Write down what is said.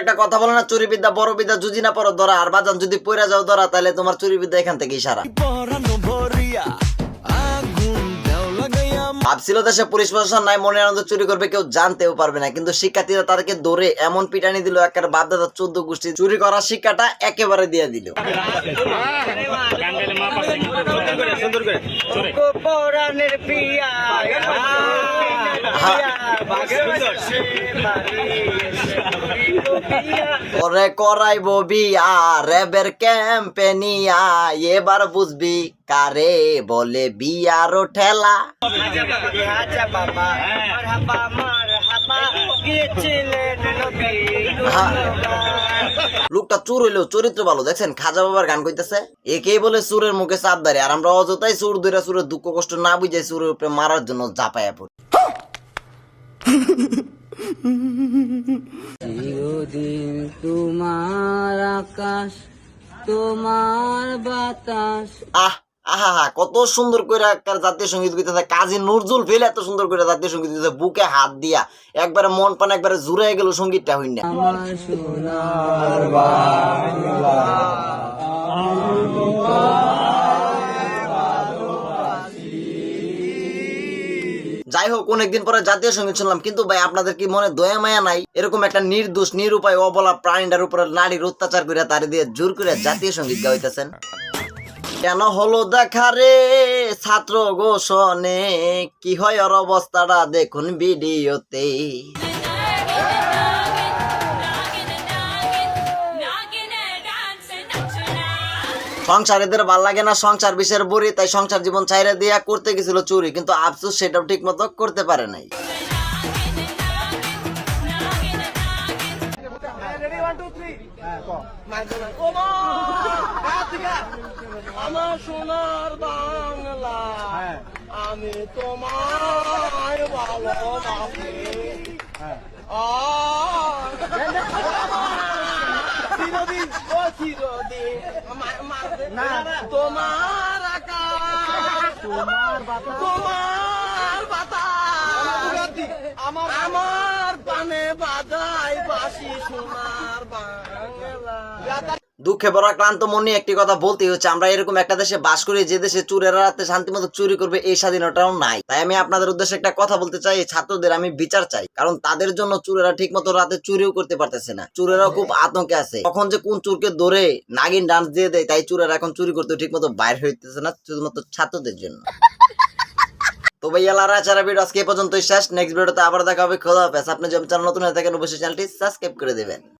একটা কথা বলে না চুরি বিদ্যা বড় বিদ্যা জুজি না পড়ো ধরা আর বাজান যদি পইরা যাও ধরা তাহলে তোমার চুরি বিদ্যা এখান থেকে ইশারা ভাবছিল দেশে পুলিশ প্রশাসন নাই মনে আনন্দ চুরি করবে কেউ জানতেও পারবে না। কিন্তু শিক্ষার্থীরা তাদেরকে ধরে এমন পিটানি দিল একের বাপ দাদা চোদ্দ গোষ্ঠী চুরি করার শিক্ষাটা একেবারে দিয়ে দিল। পিয়া পরে করাইব বিয়া রেবের ক্যাম্পে নিয়া এবার বুঝবি কারে বলে বিয়ারও ঠেলা। আচ্ছা বাবা। লোকটা চুর হইলেও চরিত্র ভালো দেখছেন? খাজা বাবার গান কইতেছে। একেই বলে চুরের মুখে চাপ দাঁড়িয়ে আর আমরা অযথাই চুর ধরে চুরের দুঃখ কষ্ট না বুঝাই চুরের উপরে মারার জন্য জাপায়া পড়ি। তোমার বাতাস। আহ আহা হা কত সুন্দর করে একটা জাতীয় সংগীত গীতে কাজী নজরুল ফেল এত সুন্দর করে জাতীয় সংগীত গীতে বুকে হাত দিয়া। একবারে মন পান একবারে জুড়ে গেল সঙ্গীতটা হইনা আমার সোনার যাই হোক অনেকদিন পরে জাতীয় সংগীত শুনলাম, কিন্তু ভাই আপনাদের কি মনে দয়া, মায়া নাই? এরকম একটা নির্দোষ, নিরুপায়, অবলা প্রাণীটার উপরে নারীর অত্যাচার করে তার দিয়ে জোর করে জাতীয় সংগীত গাইতেছেন কেন হলো দেখা রে ছাত্র গোষণে কি হয় ওর অবস্থাটা দেখুন ভিডিওতে সংসারীদের ভালো লাগে না, সংসার বিষের বড়ি, তাই সংসার জীবন চাইরে দিয়া করতে গেছিল চুরি, কিন্তু আফসোস সেটাও ঠিক মতো করতে পারে নাই। আমার সোনার বাংলা আমি ভালোবাসি তোমার তোমার তোমার আমার আমার পানে বাজাই বাসি সোনার বাংলা দুঃখে বড় ক্লান্ত মন নিয়ে একটি কথা বলতেই হচ্ছে, আমরা এরকম একটা দেশে বাস করি যে দেশে চুরেরা রাতে শান্তি মতো চুরি করবে, এই স্বাধীনতাও নাই। তাই আমি আপনাদের উদ্দেশ্যে একটা কথা বলতে চাই ছাত্রদের আমি বিচার চাই। কারণ তাদের জন্য চুরেরা ঠিক মতো রাতে চুরিও করতে পারতেছে না। চুরেরা খুব আতঙ্কে আছে। কখন যে কোন চুরকে ধরে নাগিন ডান্স দিয়ে দেয়, তাই চুরেরা এখন চুরি করতে ঠিক মতো বাইর হইতেছে না, শুধুমাত্র ছাত্রদের জন্য। তো ভাইয়া, লারা চারা ভিডিও আজকে এই পর্যন্ত শেষ। নেক্সট ভিডিওতে আবার দেখা হবে। খোদা হাফেজ। আপনি যদি চ্যানেল নতুন হয়ে থাকেন, অবশ্যই চ্যানেলটি সাবস্ক্রাইব করে দেবেন।